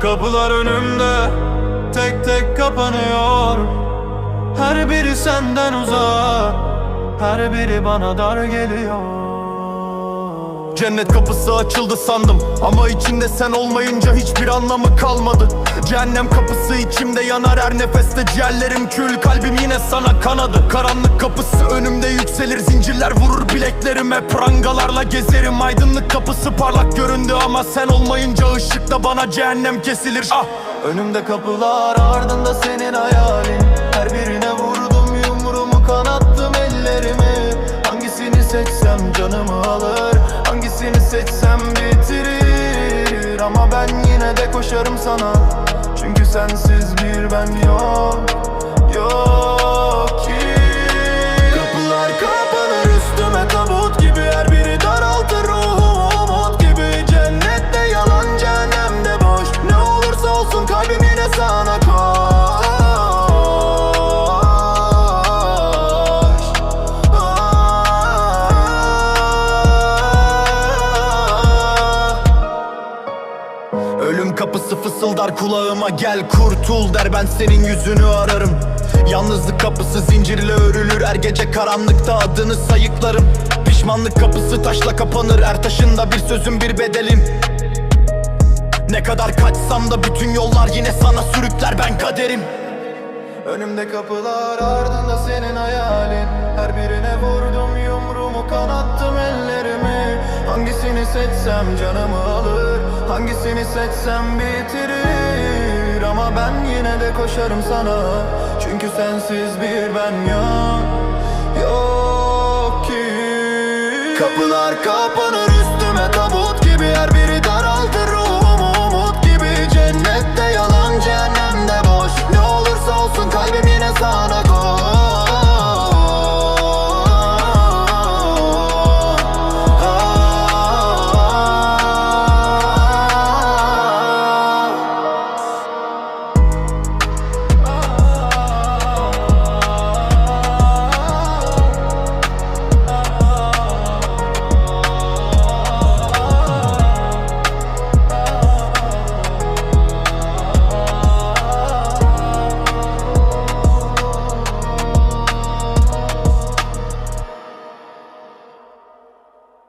Kapılar önümde tek tek kapanıyor. Her biri senden uzak Her biri bana dar geliyor Cennet kapısı açıldı sandım. Ama içinde sen olmayınca hiçbir anlamı kalmadı. Cehennem kapısı içimde yanar her nefeste Ciğerlerim kül. Kalbim yine sana kanadı. Karanlık kapısı önümde yükselir Zincirler vurur bileklerime. Prangalarla gezerim Aydınlık kapısı parlak göründü. Ama sen olmayınca ışıkta bana cehennem kesilir. Ah! Önümde kapılar ardında senin hayalin. Her birine seçsem bitirir Ama ben yine de koşarım sana. Çünkü sensiz bir ben yok Yok ki. Kapılar kapanır üstüme tabut gibi. Her biri daraltır ruhumu umut gibi. Cennette yalan cehennemde boş. Ne olursa olsun kalbim yine sana kapısı fısıldar kulağıma gel kurtul der. Ben senin yüzünü ararım. Yalnızlık kapısı zincirle örülür. Her gece karanlıkta adını sayıklarım. Pişmanlık kapısı taşla kapanır. Her taşında bir sözün bir bedelin Ne kadar kaçsam da bütün yollar yine sana sürükler ben kaderim. Önümde kapılar ardında senin hayalin. Her birine vurdum yumruğumu kanattım ellerimi. Hangisini seçsem canımı alır Hangisini seçsem bitirir? Ama ben yine de koşarım sana. Çünkü sensiz bir ben yok Yok ki. Kapılar kapanır